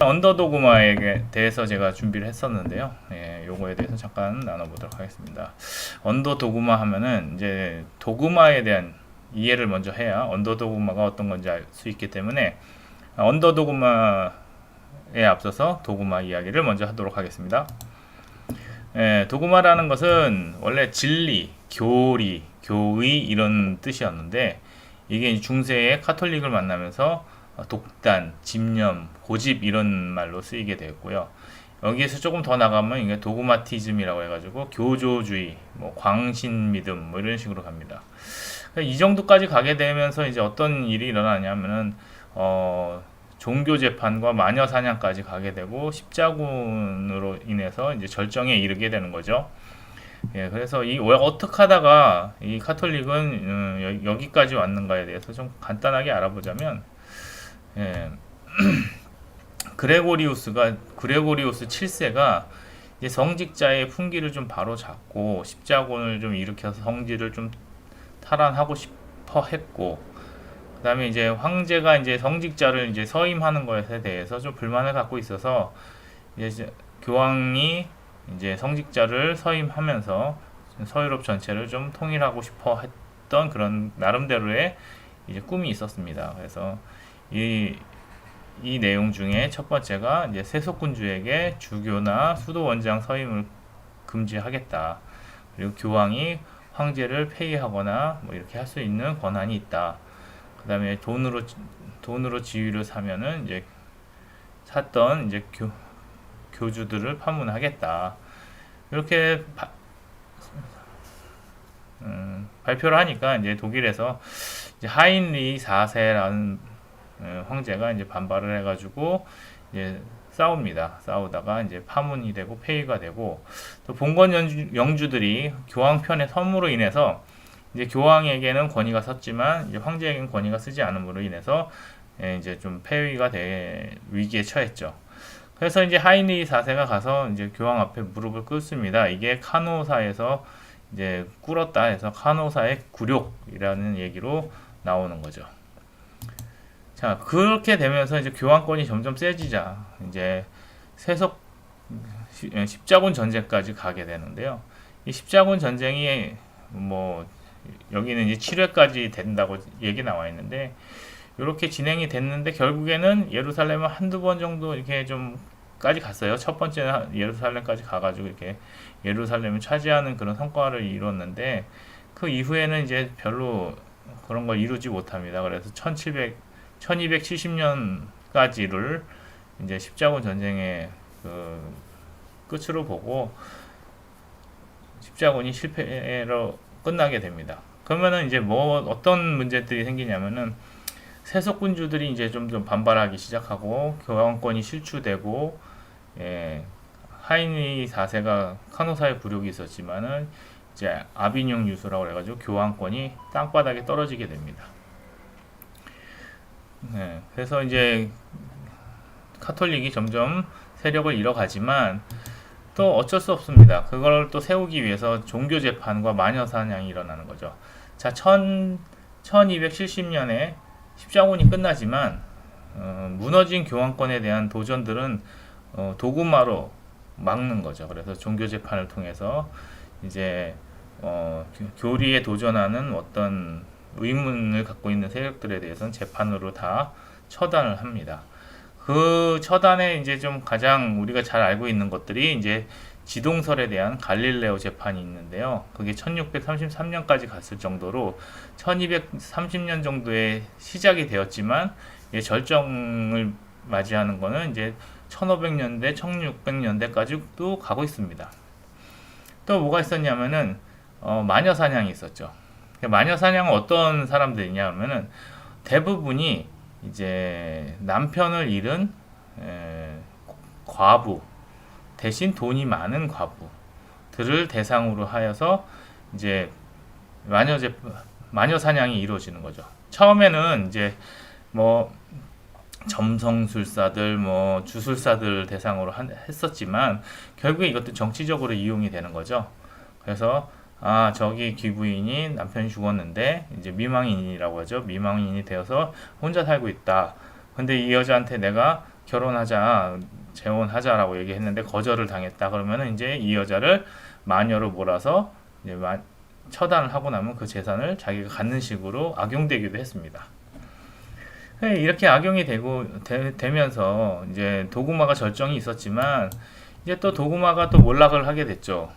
언더도그마에 대해서 제가 준비를 했었는데요. 예, 요거에 대해서 잠깐 나눠보도록 하겠습니다. 언더도그마 하면은 이제 도그마에 대한 이해를 먼저 해야 언더도그마가 어떤 건지 알 수 있기 때문에 언더도그마에 앞서서 도그마 이야기를 먼저 하도록 하겠습니다. 예, 도그마라는 것은 원래 진리, 교리, 교의 이런 뜻이었는데 이게 중세의 카톨릭을 만나면서 독단, 집념, 고집 이런 말로 쓰이게 되었고요. 여기에서 조금 더 나가면 이게 도그마티즘이라고 해가지고 교조주의, 뭐 광신 믿음 뭐 이런 식으로 갑니다. 그러니까 이 정도까지 가게 되면서 이제 어떤 일이 일어나냐면은 어, 종교 재판과 마녀 사냥까지 가게 되고 십자군으로 인해서 이제 절정에 이르게 되는 거죠. 예, 그래서 이 어떻게 하다가 이 카톨릭은 음, 여, 여기까지 왔는가에 대해서 좀 간단하게 알아보자면 예, 그레고리우스가 그레고리우스 7세가 이제 성직자의 풍기를 좀 바로 잡고 십자군을 좀 일으켜서 성지를 좀 탈환하고 싶어 했고 그다음에 이제 황제가 이제 성직자를 이제 서임하는 것에 대해서 좀 불만을 갖고 있어서 이제 교황이 이제 성직자를 서임하면서 서유럽 전체를 좀 통일하고 싶어 했던 그런 나름대로의 이제 꿈이 있었습니다. 그래서 이, 이 내용 중에 첫 번째가 이제 세속군주에게 주교나 수도 원장 서임을 금지하겠다. 그리고 교황이 황제를 폐위하거나 뭐 이렇게 할 수 있는 권한이 있다. 그 다음에 돈으로 돈으로 지위를 사면은 이제 샀던 이제 교, 교주들을 파문하겠다. 이렇게 바, 음, 발표를 하니까 이제 독일에서 이제 하인리 4세라는 어, 황제가 이제 반발을 해가지고 이제 싸웁니다. 싸우다가 이제 파문이 되고 폐위가 되고 또 봉건 영주, 영주들이 교황 편의 선무로 인해서 이제 교황에게는 권위가 섰지만 이제 황제에게는 권위가 쓰지 않음으로 인해서 예, 이제 좀 폐위가 돼 위기에 처했죠. 그래서 이제 하이니 4세가 가서 이제 교황 앞에 무릎을 꿇습니다. 이게 카노사에서 이제 꿇었다 해서 카노사의 굴욕이라는 얘기로 나오는 거죠. 자, 그렇게 되면서 이제 교황권이 점점 세지자 이제 세속 예, 십자군 전쟁까지 가게 되는데요. 이 십자군 전쟁이 뭐 여기는 이제 7회까지 된다고 얘기 나와 있는데 이렇게 진행이 됐는데 결국에는 예루살렘을 한두 번 정도 이렇게 좀 까지 갔어요. 첫 번째는 예루살렘까지 가가지고 이렇게 예루살렘을 차지하는 그런 성과를 이뤘는데 그 이후에는 이제 별로 그런 걸 이루지 못합니다. 그래서 1700, 1270년까지를 이제 십자군 전쟁의 그 끝으로 보고 십자군이 실패로 끝나게 됩니다. 그러면은 이제 뭐 어떤 문제들이 생기냐면은 세속군주들이 이제 좀, 좀 반발하기 시작하고 교황권이 실추되고 예, 하이니 4세가 카노사의 부력이 있었지만은 이제 아비뇽 유수라고 해가지고 교황권이 땅바닥에 떨어지게 됩니다. 네, 그래서 이제 카톨릭이 점점 세력을 잃어가지만 또 어쩔 수 없습니다. 그걸 또 세우기 위해서 종교 재판과 마녀 사냥이 일어나는 거죠. 자, 1 1270년에 십자군이 끝나지만 어, 무너진 교황권에 대한 도전들은 어, 도구마로 막는 거죠. 그래서 종교 재판을 통해서 이제 어, 교리에 도전하는 어떤 의문을 갖고 있는 세력들에 대해서는 재판으로 다 처단을 합니다. 그 처단에 이제 좀 가장 우리가 잘 알고 있는 것들이 이제 지동설에 대한 갈릴레오 재판이 있는데요. 그게 1633년까지 갔을 정도로 1230년 정도에 시작이 되었지만 예, 절정을 맞이하는 거는 이제 1500년대, 1600년대까지도 가고 있습니다. 또 뭐가 있었냐면은 어, 마녀 사냥이 있었죠. 마녀 사냥은 어떤 사람들이냐 하면은 대부분이 이제 남편을 잃은 에, 과부 대신 돈이 많은 과부들을 대상으로 하여서 이제 마녀 제 마녀 사냥이 이루어지는 거죠. 처음에는 이제 뭐 점성술사들, 뭐 주술사들 대상으로 한, 했었지만 결국에 이것도 정치적으로 이용이 되는 거죠. 그래서 아 저기 귀부인이 남편이 죽었는데 이제 미망인이라고 하죠. 미망인이 되어서 혼자 살고 있다. 근데 이 여자한테 내가 결혼하자, 재혼하자라고 얘기했는데 거절을 당했다. 그러면은 이제 이 여자를 마녀로 몰아서 이제 마- 처단을 하고 나면 그 재산을 자기가 갖는 식으로 악용되기도 했습니다. 네, 이렇게 악용이 되고 되, 면서 이제 도구마가 절정이 있었지만 이제 또 도구마가 또 몰락을 하게 됐죠.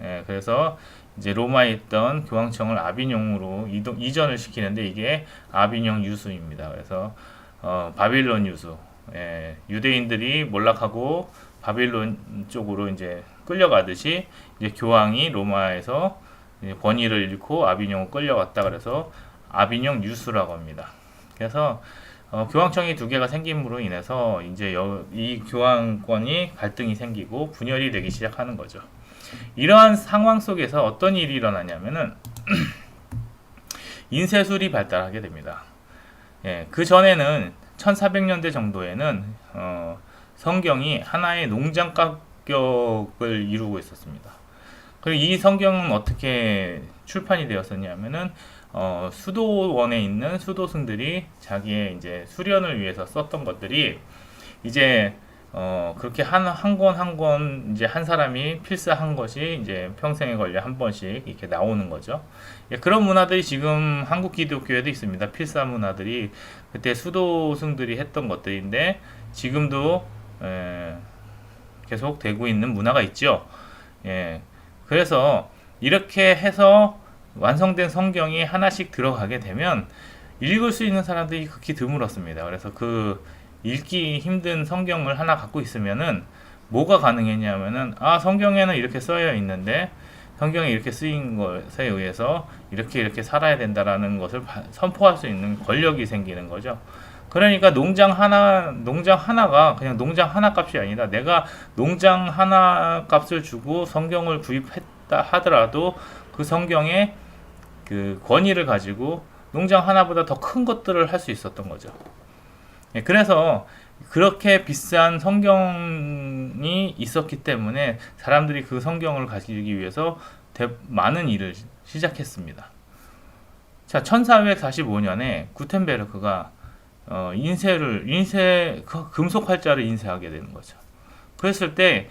예, 그래서 이제 로마에 있던 교황청을 아비뇽으로 이동, 이전을 시키는데 이게 아비뇽 유수입니다. 그래서 어, 바빌론 유수. 예, 유대인들이 몰락하고 바빌론 쪽으로 이제 끌려가듯이 이제 교황이 로마에서 권위를 잃고 아비뇽으로 끌려갔다 그래서 아비뇽 유수라고 합니다. 그래서 어, 교황청이 두 개가 생김으로 인해서 이제 여, 이 교황권이 갈등이 생기고 분열이 되기 시작하는 거죠. 이러한 상황 속에서 어떤 일이 일어나냐면은 인쇄술이 발달하게 됩니다. 예, 그 전에는 1400년대 정도에는 어, 성경이 하나의 농장 가격을 이루고 있었습니다. 그리고 이 성경은 어떻게 출판이 되었었냐면은 어, 수도원에 있는 수도승들이 자기의 이제 수련을 위해서 썼던 것들이 이제 어, 그렇게 한 한 권 한 권 이제 한 사람이 필사한 것이 이제 평생에 걸려 한 번씩 이렇게 나오는 거죠. 예, 그런 문화들이 지금 한국 기독교에도 있습니다. 필사 문화들이 그때 수도승들이 했던 것들인데 지금도 에, 계속 되고 있는 문화가 있죠. 예, 그래서 이렇게 해서 완성된 성경이 하나씩 들어가게 되면 읽을 수 있는 사람들이 극히 드물었습니다. 그래서 그 읽기 힘든 성경을 하나 갖고 있으면은 뭐가 가능했냐면은 아 성경에는 이렇게 써여 있는데 성경에 이렇게 쓰인 것에 의해서 이렇게 이렇게 살아야 된다라는 것을 바- 선포할 수 있는 권력이 생기는 거죠. 그러니까 농장 하나 농장 하나가 그냥 농장 하나 값이 아니라 내가 농장 하나 값을 주고 성경을 구입했다 하더라도 그 성경에 그 권위를 가지고 농장 하나보다 더 큰 것들을 할 수 있었던 거죠. 예, 그래서 그렇게 비싼 성경이 있었기 때문에 사람들이 그 성경을 가지기 위해서 대- 많은 일을 시작했습니다. 자, 1445년에 구텐베르크가 어, 인쇄를 인쇄 그 금속 활자를 인쇄하게 되는 거죠. 그랬을 때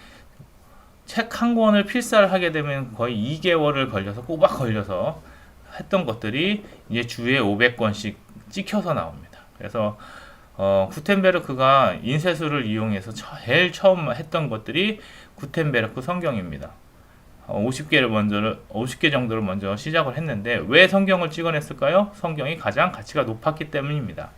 책 한 권을 필사를 하게 되면 거의 2개월을 걸려서 꼬박 걸려서 했던 것들이 이제 주에 500권씩 찍혀서 나옵니다. 그래서 어, 구텐베르크가 인쇄술을 이용해서 처- 제일 처음 했던 것들이 구텐베르크 성경입니다. 어, 50개를 먼저 50개 정도를 먼저 시작을 했는데 왜 성경을 찍어냈을까요? 성경이 가장 가치가 높았기 때문입니다.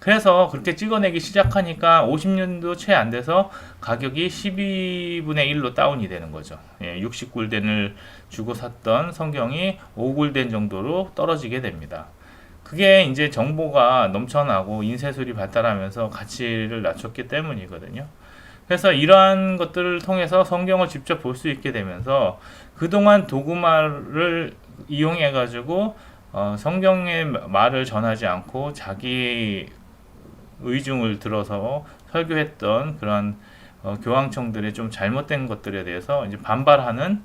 그래서 그렇게 찍어내기 시작하니까 50년도 채 안 돼서 가격이 12분의 1로 다운이 되는 거죠. 예, 60굴덴을 주고 샀던 성경이 5굴덴 정도로 떨어지게 됩니다. 그게 이제 정보가 넘쳐나고 인쇄술이 발달하면서 가치를 낮췄기 때문이거든요. 그래서 이러한 것들을 통해서 성경을 직접 볼 수 있게 되면서 그동안 도구말을 이용해 가지고 어, 성경의 말을 전하지 않고 자기 의중을 들어서 설교했던 그런 어, 교황청들의 좀 잘못된 것들에 대해서 이제 반발하는 에,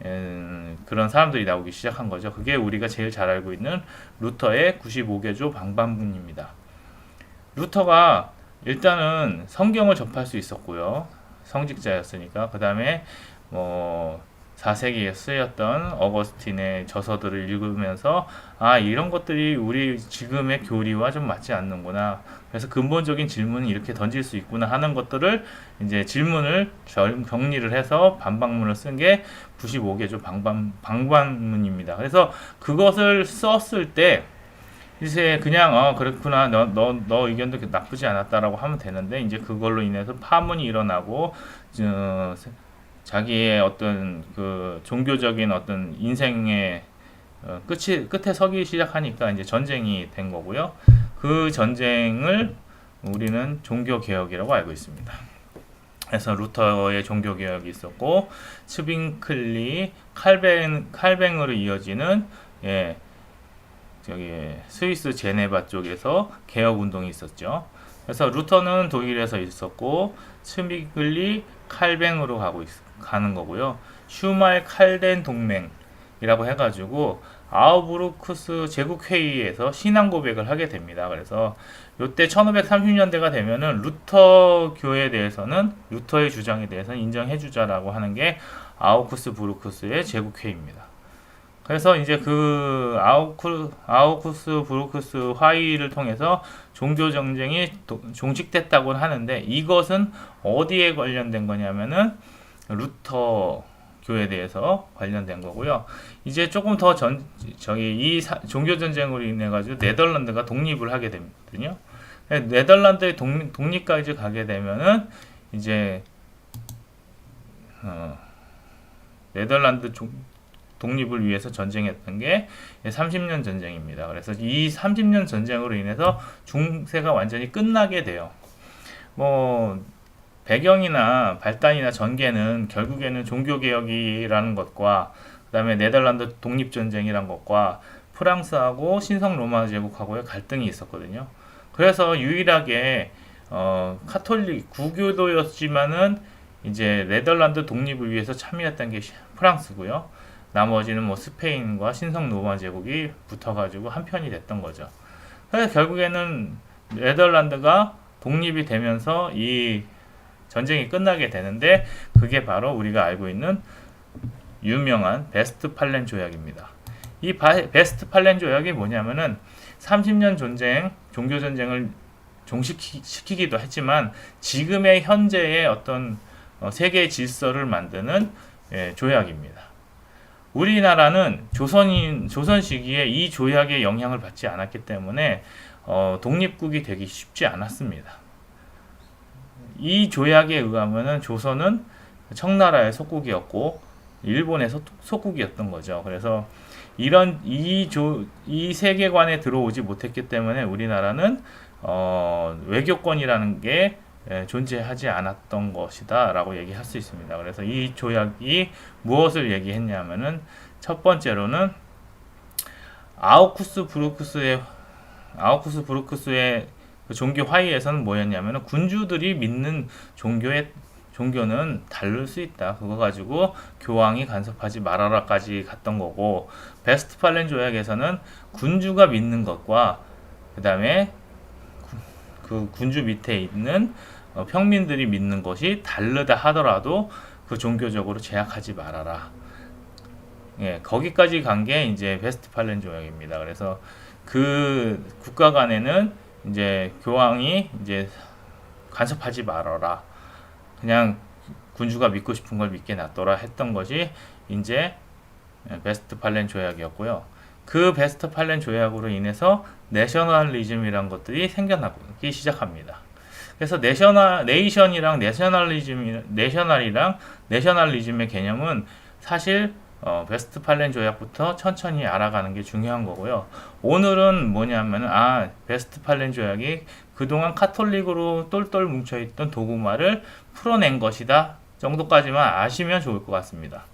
그런 사람들이 나오기 시작한 거죠. 그게 우리가 제일 잘 알고 있는 루터의 95개조 방반문입니다. 루터가 일단은 성경을 접할 수 있었고요. 성직자였으니까. 그 다음에 뭐 4세기에 쓰였던 어거스틴의 저서들을 읽으면서 아 이런 것들이 우리 지금의 교리와 좀 맞지 않는구나. 그래서 근본적인 질문을 이렇게 던질 수 있구나 하는 것들을 이제 질문을 절- 정리를 해서 반박문을 쓴 게 95개조 방반 방반문입니다. 그래서 그것을 썼을 때 이제 그냥 어 그렇구나 너너 너 의견도 나쁘지 않았다라고 하면 되는데 이제 그걸로 인해서 파문이 일어나고 어, 자기의 어떤 그 종교적인 어떤 인생의 어, 끝이 끝에 서기 시작하니까 이제 전쟁이 된 거고요. 그 전쟁을 우리는 종교 개혁이라고 알고 있습니다. 그래서 루터의 종교 개혁이 있었고 스빙클리, 칼뱅 칼뱅으로 이어지는 예 저기 스위스 제네바 쪽에서 개혁 운동이 있었죠. 그래서 루터는 독일에서 있었고 스빙클리, 칼뱅으로 가고 있, 가는 거고요. 슈말 칼덴 동맹이라고 해가지고 아우부르크스 제국회의에서 신앙 고백을 하게 됩니다. 그래서 이때 1530년대가 되면은 루터 교에 대해서는 루터의 주장에 대해서는 인정해주자라고 하는 게 아우쿠스 부르크스의 제국회의입니다. 그래서 이제 그 아우쿠, 아우쿠스 부르크스 화의를 통해서 종교 정쟁이 도- 종식됐다고 하는데 이것은 어디에 관련된 거냐면은 루터 교에 대해서 관련된 거고요. 이제 조금 더 전 저기 이 사- 종교 전쟁으로 인해 가지고 네덜란드가 독립을 하게 되거든요. 네덜란드의 독립, 독립까지 가게 되면은 이제 어, 네덜란드 종- 독립을 위해서 전쟁했던 게 30년 전쟁입니다. 그래서 이 30년 전쟁으로 인해서 중세가 완전히 끝나게 돼요. 뭐 배경이나 발단이나 전개는 결국에는 종교 개혁이라는 것과 그다음에 네덜란드 독립 전쟁이란 것과 프랑스하고 신성 로마 제국하고의 갈등이 있었거든요. 그래서 유일하게 어, 카톨릭 구교도였지만은 이제 네덜란드 독립을 위해서 참여했던 게 시- 프랑스고요. 나머지는 뭐 스페인과 신성 로마 제국이 붙어가지고 한 편이 됐던 거죠. 그래서 결국에는 네덜란드가 독립이 되면서 이 전쟁이 끝나게 되는데 그게 바로 우리가 알고 있는 유명한 베스트팔렌 조약입니다. 이 바- 베스트팔렌 조약이 뭐냐면은 30년 전쟁, 종교 전쟁을 종식시키기도 했지만 지금의 현재의 어떤 어, 세계 질서를 만드는 예, 조약입니다. 우리나라는 조선인 조선 시기에 이 조약의 영향을 받지 않았기 때문에 어, 독립국이 되기 쉽지 않았습니다. 이 조약에 의하면은 조선은 청나라의 속국이었고 일본의 속- 속국이었던 거죠. 그래서 이런 이 조 이 세계관에 들어오지 못했기 때문에 우리나라는 어, 외교권이라는 게 예, 존재하지 않았던 것이다라고 얘기할 수 있습니다. 그래서 이 조약이 무엇을 얘기했냐면은 첫 번째로는 아우쿠스 브루크스의 아우쿠스 브루크스의 그 종교 화의에서는 뭐였냐면은 군주들이 믿는 종교의 종교는 다를 수 있다. 그거 가지고 교황이 간섭하지 말아라까지 갔던 거고 베스트팔렌 조약에서는 군주가 믿는 것과 그다음에 구- 그 군주 밑에 있는 어, 평민들이 믿는 것이 다르다 하더라도 그 종교적으로 제약하지 말아라. 예, 거기까지 간 게 이제 베스트팔렌 조약입니다. 그래서 그 국가 간에는 이제 교황이 이제 간섭하지 말아라. 그냥 군주가 믿고 싶은 걸 믿게 놔둬라 했던 것이 이제 베스트팔렌 조약이었고요. 그 베스트팔렌 조약으로 인해서 내셔널리즘이란 것들이 생겨나기 시작합니다. 그래서 내셔널 네이션이랑 내셔널리즘 내셔널이랑 내셔널리즘의 개념은 사실 어, 베스트팔렌 조약부터 천천히 알아가는 게 중요한 거고요. 오늘은 뭐냐면 아 베스트팔렌 조약이 그동안 카톨릭으로 똘똘 뭉쳐있던 도구마를 풀어낸 것이다 정도까지만 아시면 좋을 것 같습니다.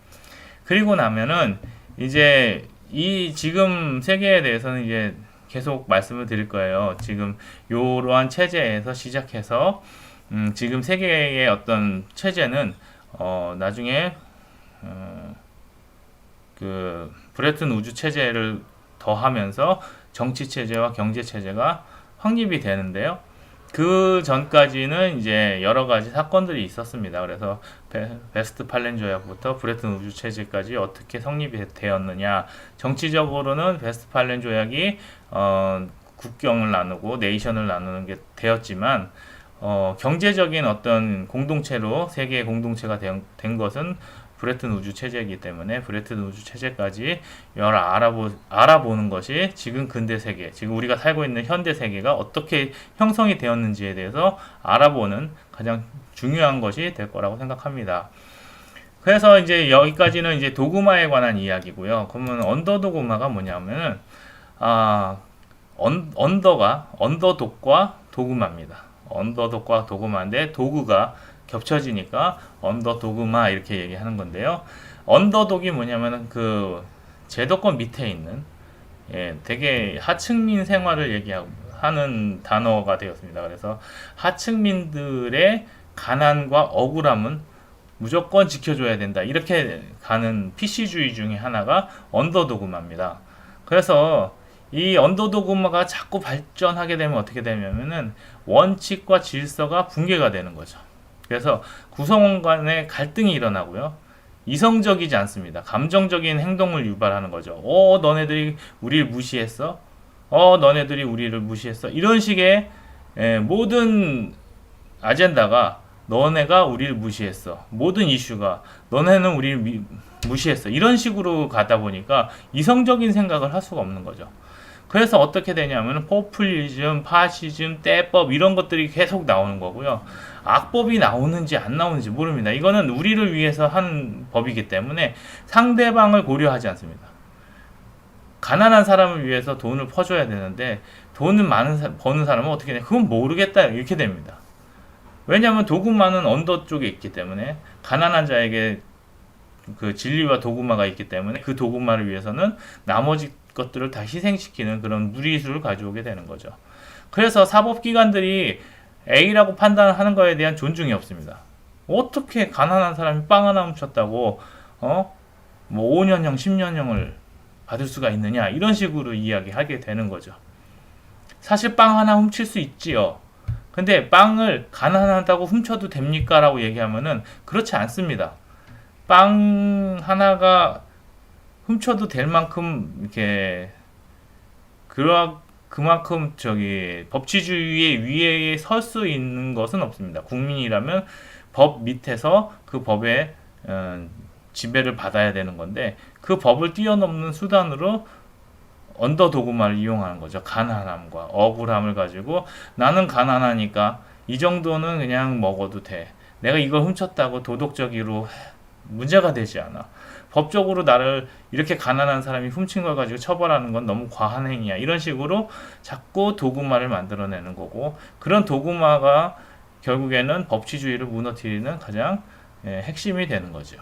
그리고 나면은 이제 이 지금 세계에 대해서는 이제 계속 말씀을 드릴 거예요. 지금 이러한 체제에서 시작해서 음, 지금 세계의 어떤 체제는 어, 나중에 어, 그 브레튼 우주 체제를 더하면서 정치 체제와 경제 체제가 확립이 되는데요. 그 전까지는 이제 여러 가지 사건들이 있었습니다. 그래서 베, 베스트 팔렌 조약부터 브레튼 우주 체제까지 어떻게 성립이 되었느냐. 정치적으로는 베스트 팔렌 조약이 어, 국경을 나누고 네이션을 나누는 게 되었지만 어, 경제적인 어떤 공동체로 세계의 공동체가 된, 된 것은 브레튼 우주 체제이기 때문에 브레튼 우주 체제까지 여러 알아보, 알아보는 것이 지금 근대 세계, 지금 우리가 살고 있는 현대 세계가 어떻게 형성이 되었는지에 대해서 알아보는 가장 중요한 것이 될 거라고 생각합니다. 그래서 이제 여기까지는 이제 도구마에 관한 이야기고요. 그러면 언더 도구마가 뭐냐면은 아 언, 언더가 언더독과 도구마입니다. 언더독과 도구마인데 도구가 겹쳐지니까 언더도그마 이렇게 얘기하는 건데요. 언더독이 뭐냐면은 그 제도권 밑에 있는 예, 되게 하층민 생활을 얘기하는 단어가 되었습니다. 그래서 하층민들의 가난과 억울함은 무조건 지켜줘야 된다. 이렇게 가는 PC주의 중에 하나가 언더도그마입니다. 그래서 이 언더도그마가 자꾸 발전하게 되면 어떻게 되냐면은 원칙과 질서가 붕괴가 되는 거죠. 그래서 구성원 간의 갈등이 일어나고요. 이성적이지 않습니다. 감정적인 행동을 유발하는 거죠. 어, 너네들이 우리를 무시했어? 어, 너네들이 우리를 무시했어? 이런 식의 예, 모든 아젠다가 너네가 우리를 무시했어. 모든 이슈가 너네는 우리를 미- 무시했어. 이런 식으로 가다 보니까 이성적인 생각을 할 수가 없는 거죠. 그래서 어떻게 되냐면 포퓰리즘, 파시즘, 때법 이런 것들이 계속 나오는 거고요. 악법이 나오는지 안 나오는지 모릅니다. 이거는 우리를 위해서 한 법이기 때문에 상대방을 고려하지 않습니다. 가난한 사람을 위해서 돈을 퍼줘야 되는데 돈은 많은 사- 버는 사람은 어떻게 돼? 그건 모르겠다 이렇게 됩니다. 왜냐하면 도구마는 언더 쪽에 있기 때문에 가난한 자에게 그 진리와 도구마가 있기 때문에 그 도구마를 위해서는 나머지 것들을 다 희생시키는 그런 무리수를 가져오게 되는 거죠. 그래서 사법기관들이 A라고 판단하는 거에 대한 존중이 없습니다. 어떻게 가난한 사람이 빵 하나 훔쳤다고 어? 뭐 5년형, 10년형을 받을 수가 있느냐 이런 식으로 이야기하게 되는 거죠. 사실 빵 하나 훔칠 수 있지요. 근데 빵을 가난하다고 훔쳐도 됩니까? 라고 얘기하면은 그렇지 않습니다. 빵 하나가 훔쳐도 될 만큼 이렇게 그러 그만큼 저기 법치주의의 위에 설 수 있는 것은 없습니다. 국민이라면 법 밑에서 그 법의 어, 지배를 받아야 되는 건데 그 법을 뛰어넘는 수단으로 언더 도구마를 이용하는 거죠. 가난함과 억울함을 가지고 나는 가난하니까 이 정도는 그냥 먹어도 돼. 내가 이걸 훔쳤다고 도덕적으로 문제가 되지 않아. 법적으로 나를 이렇게 가난한 사람이 훔친 걸 가지고 처벌하는 건 너무 과한 행위야. 이런 식으로 자꾸 도구마를 만들어내는 거고 그런 도구마가 결국에는 법치주의를 무너뜨리는 가장 예, 핵심이 되는 거죠.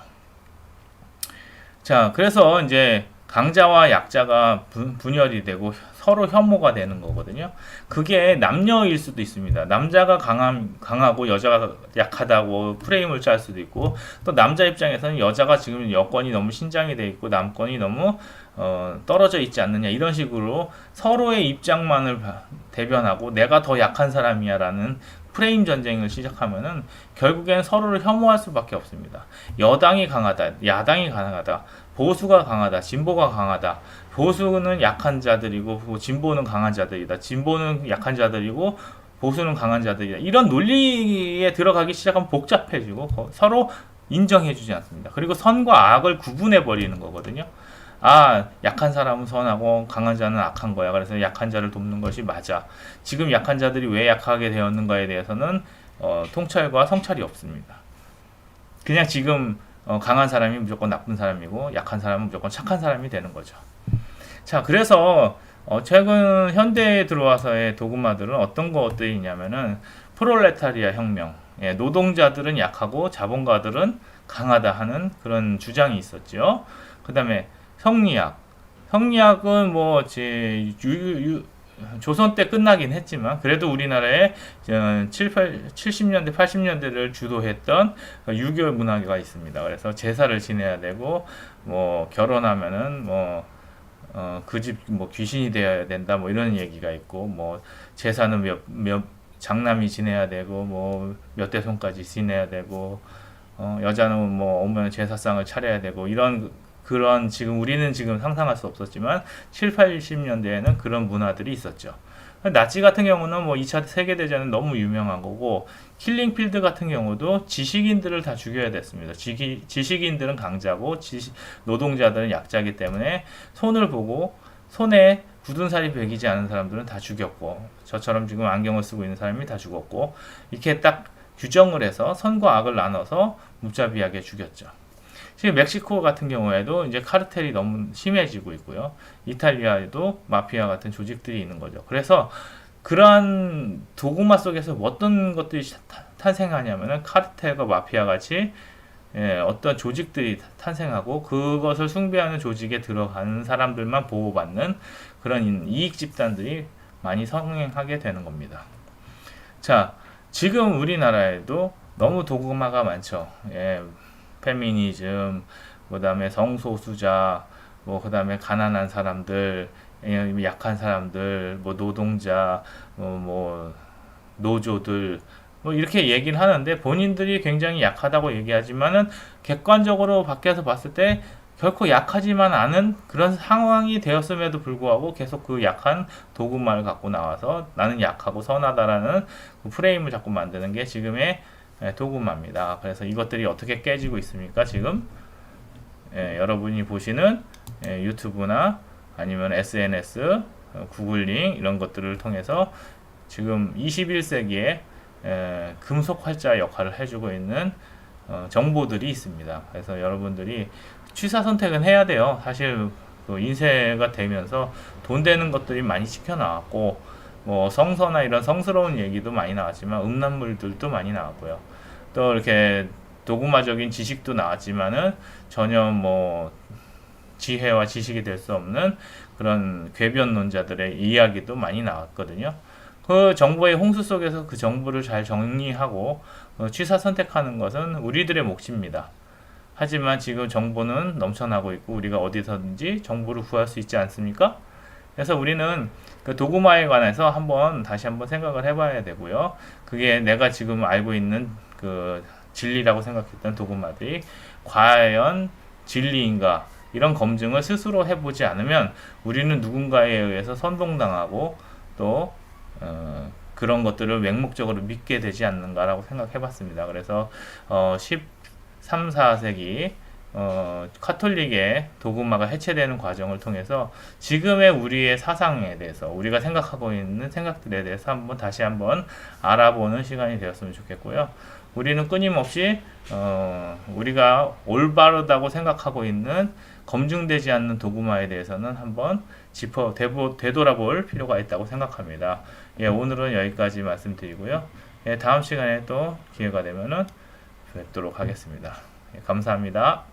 자, 그래서 이제 강자와 약자가 분, 분열이 되고 서로 혐오가 되는 거거든요. 그게 남녀일 수도 있습니다. 남자가 강함, 강하고 여자가 약하다고 프레임을 짤 수도 있고 또 남자 입장에서는 여자가 지금 여건이 너무 신장이 돼 있고 남건이 너무 어, 떨어져 있지 않느냐 이런 식으로 서로의 입장만을 바- 대변하고 내가 더 약한 사람이야라는 프레임 전쟁을 시작하면은 결국엔 서로를 혐오할 수밖에 없습니다. 여당이 강하다, 야당이 강하다, 보수가 강하다, 진보가 강하다. 보수는 약한 자들이고 뭐 진보는 강한 자들이다. 진보는 약한 자들이고 보수는 강한 자들이다. 이런 논리에 들어가기 시작하면 복잡해지고 거- 서로 인정해주지 않습니다. 그리고 선과 악을 구분해 버리는 거거든요. 아, 약한 사람은 선하고 강한 자는 악한 거야. 그래서 약한 자를 돕는 것이 맞아. 지금 약한 자들이 왜 약하게 되었는가에 대해서는 어, 통찰과 성찰이 없습니다. 그냥 지금 어, 강한 사람이 무조건 나쁜 사람이고 약한 사람은 무조건 착한 사람이 되는 거죠. 자, 그래서 어, 최근 현대에 들어와서의 도구마들은 어떤 것들이 있냐면은 프롤레타리아 혁명, 예, 노동자들은 약하고 자본가들은 강하다 하는 그런 주장이 있었죠. 그 다음에 성리학, 성리학은 뭐 제 조선 때 끝나긴 했지만 그래도 우리나라에 어, 7, 8, 70년대, 80년대를 주도했던 유교 문화가 있습니다. 그래서 제사를 지내야 되고 뭐 결혼하면은 뭐 어, 그 집 뭐 귀신이 되어야 된다 뭐 이런 얘기가 있고 뭐 제사는 몇, 몇 장남이 지내야 되고 뭐 몇 대 손까지 지내야 되고 어, 여자는 뭐 오면 제사상을 차려야 되고 이런 그런 지금 우리는 지금 상상할 수 없었지만 7, 80년대에는 그런 문화들이 있었죠. 나치 같은 경우는 뭐 2차 세계대전은 너무 유명한 거고 킬링필드 같은 경우도 지식인들을 다 죽여야 됐습니다. 지기, 지식인들은 강자고 지식, 노동자들은 약자기 때문에 손을 보고 손에 굳은 살이 배기지 않은 사람들은 다 죽였고 저처럼 지금 안경을 쓰고 있는 사람이 다 죽었고 이렇게 딱 규정을 해서 선과 악을 나눠서 무자비하게 죽였죠. 지금 멕시코 같은 경우에도 이제 카르텔이 너무 심해지고 있고요. 이탈리아에도 마피아 같은 조직들이 있는 거죠. 그래서 그러한 도구마 속에서 어떤 것들이 타- 탄생하냐면은 카르텔과 마피아 같이 예, 어떤 조직들이 탄생하고 그것을 숭배하는 조직에 들어가는 사람들만 보호받는 그런 이익 집단들이 많이 성행하게 되는 겁니다. 자, 지금 우리나라에도 너무 도구마가 많죠. 예, 페미니즘, 그 다음에 성소수자, 뭐 그 다음에 가난한 사람들, 예, 약한 사람들, 뭐 노동자, 뭐, 뭐 노조들 뭐 이렇게 얘기를 하는데 본인들이 굉장히 약하다고 얘기하지만은 객관적으로 밖에서 봤을 때 결코 약하지만 않은 그런 상황이 되었음에도 불구하고 계속 그 약한 도구만을 갖고 나와서 나는 약하고 선하다라는 그 프레임을 자꾸 만드는 게 지금의 예, 도구마입니다. 그래서 이것들이 어떻게 깨지고 있습니까? 지금 예, 여러분이 보시는 예, 유튜브나 아니면 SNS, 어, 구글링 이런 것들을 통해서 지금 21세기에 에, 금속 활자 역할을 해주고 있는 어, 정보들이 있습니다. 그래서 여러분들이 취사 선택은 해야 돼요. 사실 그 인쇄가 되면서 돈 되는 것들이 많이 시켜 나왔고 뭐 성서나 이런 성스러운 얘기도 많이 나왔지만 음란물들도 많이 나왔고요. 또 이렇게 도구마적인 지식도 나왔지만은 전혀 뭐 지혜와 지식이 될 수 없는 그런 궤변론자들의 이야기도 많이 나왔거든요. 그 정보의 홍수 속에서 그 정보를 잘 정리하고 어, 취사 선택하는 것은 우리들의 몫입니다. 하지만 지금 정보는 넘쳐나고 있고 우리가 어디서든지 정보를 구할 수 있지 않습니까? 그래서 우리는 그 도구마에 관해서 한번 다시 한번 생각을 해봐야 되고요. 그게 내가 지금 알고 있는 그 진리라고 생각했던 도구마들이 과연 진리인가 이런 검증을 스스로 해보지 않으면 우리는 누군가에 의해서 선동당하고 또 어, 그런 것들을 맹목적으로 믿게 되지 않는가라고 생각해봤습니다. 그래서 어, 13, 4세기 어, 카톨릭의 도구마가 해체되는 과정을 통해서 지금의 우리의 사상에 대해서 우리가 생각하고 있는 생각들에 대해서 한번 다시 한번 알아보는 시간이 되었으면 좋겠고요. 우리는 끊임없이 어, 우리가 올바르다고 생각하고 있는 검증되지 않는 도구마에 대해서는 한번 짚어 되보, 되돌아볼 필요가 있다고 생각합니다. 예, 오늘은 여기까지 말씀드리고요. 예, 다음 시간에 또 기회가 되면은 뵙도록 하겠습니다. 예, 감사합니다.